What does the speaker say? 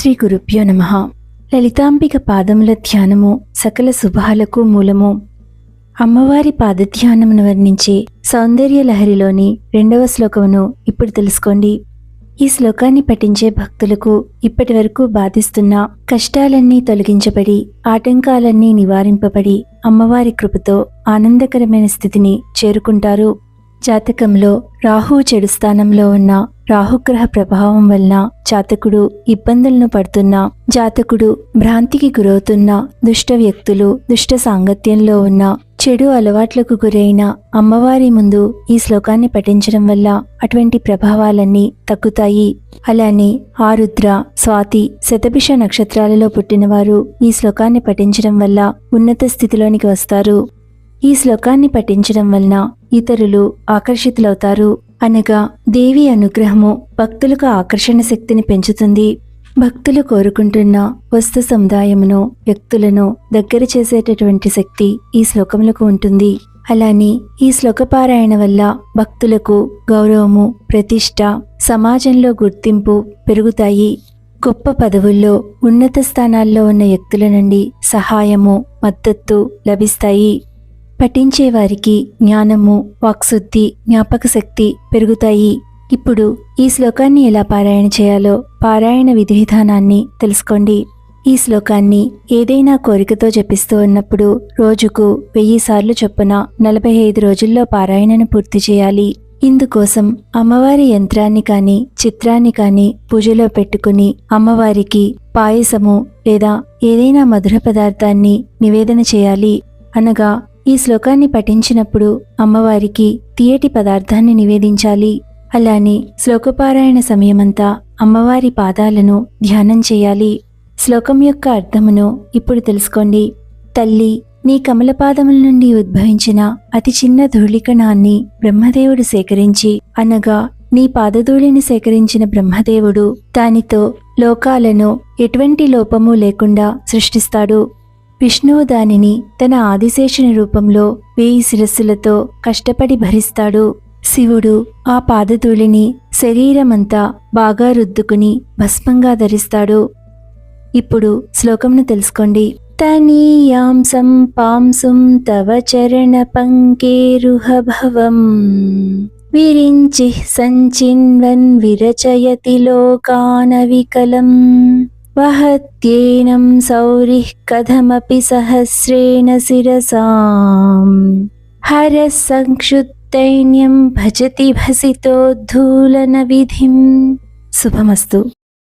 శ్రీ గురుభ్యో నమ. లలితాంబిక పాదముల ధ్యానము సకల శుభాలకు మూలము. అమ్మవారి పాదధ్యానమును వర్ణించే సౌందర్య లహరిలోని రెండవ శ్లోకమును ఇప్పుడు తెలుసుకోండి. ఈ శ్లోకాన్ని పఠించే భక్తులకు ఇప్పటి వరకు బాధిస్తున్న కష్టాలన్నీ తొలగించబడి ఆటంకాలన్నీ నివారింపబడి అమ్మవారి కృపతో ఆనందకరమైన స్థితిని చేరుకుంటారు. జాతకంలో రాహు చెడు స్థానంలో ఉన్న రాహుగ్రహ ప్రభావం వలన జాతకుడు ఇబ్బందులను పడుతున్న జాతకుడు భ్రాంతికి గురవుతున్న దుష్ట వ్యక్తులు దుష్ట సాంగత్యంలో ఉన్న చెడు అలవాట్లకు గురైన అమ్మవారి ముందు ఈ శ్లోకాన్ని పఠించడం వల్ల అటువంటి ప్రభావాలన్నీ తగ్గుతాయి. అలానే ఆరుద్ర స్వాతి శతభిష నక్షత్రాలలో పుట్టినవారు ఈ శ్లోకాన్ని పఠించడం వల్ల ఉన్నత స్థితిలోనికి వస్తారు. ఈ శ్లోకాన్ని పఠించడం వలన ఇతరులు ఆకర్షితులవుతారు. అనగా దేవి అనుగ్రహము భక్తులకు ఆకర్షణ శక్తిని పెంచుతుంది. భక్తులు కోరుకుంటున్న వస్తు సముదాయమును వ్యక్తులను దగ్గర చేసేటటువంటి శక్తి ఈ శ్లోకములకు ఉంటుంది. అలానే ఈ శ్లోకపారాయణ వల్ల భక్తులకు గౌరవము ప్రతిష్ట సమాజంలో గుర్తింపు పెరుగుతాయి. గొప్ప పదవుల్లో ఉన్నత స్థానాల్లో ఉన్న వ్యక్తుల నుండి సహాయము మద్దతు లభిస్తాయి. పఠించేవారికి జ్ఞానము వాక్శుద్ధి జ్ఞాపక శక్తి పెరుగుతాయి. ఇప్పుడు ఈ శ్లోకాన్ని ఎలా పారాయణ చేయాలో పారాయణ విధి విధానాన్ని తెలుసుకోండి. ఈ శ్లోకాన్ని ఏదైనా కోరికతో జపిస్తూ ఉన్నప్పుడు రోజుకు వెయ్యి సార్లు చొప్పున నలభై ఐదు రోజుల్లో పారాయణను పూర్తి చేయాలి. ఇందుకోసం అమ్మవారి యంత్రాన్ని కాని చిత్రాన్ని కాని పూజలో పెట్టుకుని అమ్మవారికి పాయసము లేదా ఏదైనా మధుర పదార్థాన్ని నివేదన చేయాలి. అనగా ఈ శ్లోకాన్ని పఠించినప్పుడు అమ్మవారికి తీయటి పదార్థాన్ని నివేదించాలి. అలానే శ్లోకపారాయణ సమయమంతా అమ్మవారి పాదాలను ధ్యానం చేయాలి. శ్లోకం యొక్క అర్థమును ఇప్పుడు తెలుసుకోండి. తల్లి నీ కమలపాదముల నుండి ఉద్భవించిన అతి చిన్న ధూళికణాన్ని బ్రహ్మదేవుడు సేకరించి అనగా నీ పాదధూళిని సేకరించిన బ్రహ్మదేవుడు దానితో లోకాలను ఎటువంటి లోపము లేకుండా సృష్టిస్తాడు. విష్ణువు దానిని తన ఆదిశేషుని రూపంలో వేయి శిరస్సులతో కష్టపడి భరిస్తాడు. శివుడు ఆ పాదధూళిని శరీరమంతా బాగా రుద్దుకుని భస్మంగా ధరిస్తాడు. ఇప్పుడు శ్లోకంను తెలుసుకోండి. తనీయాంసం పాంసుం తవ చరణ పంకేరుహ భవం. విరించి సంచిన్వన్ విరచయతి లోకానవికలం వహత్యేనం సౌరిః కథమపి సహస్రేణ శిరసాం హర సంక్షుత్తైన్యం భజతి భసితోద్ధూలన విధిం శుభమస్తు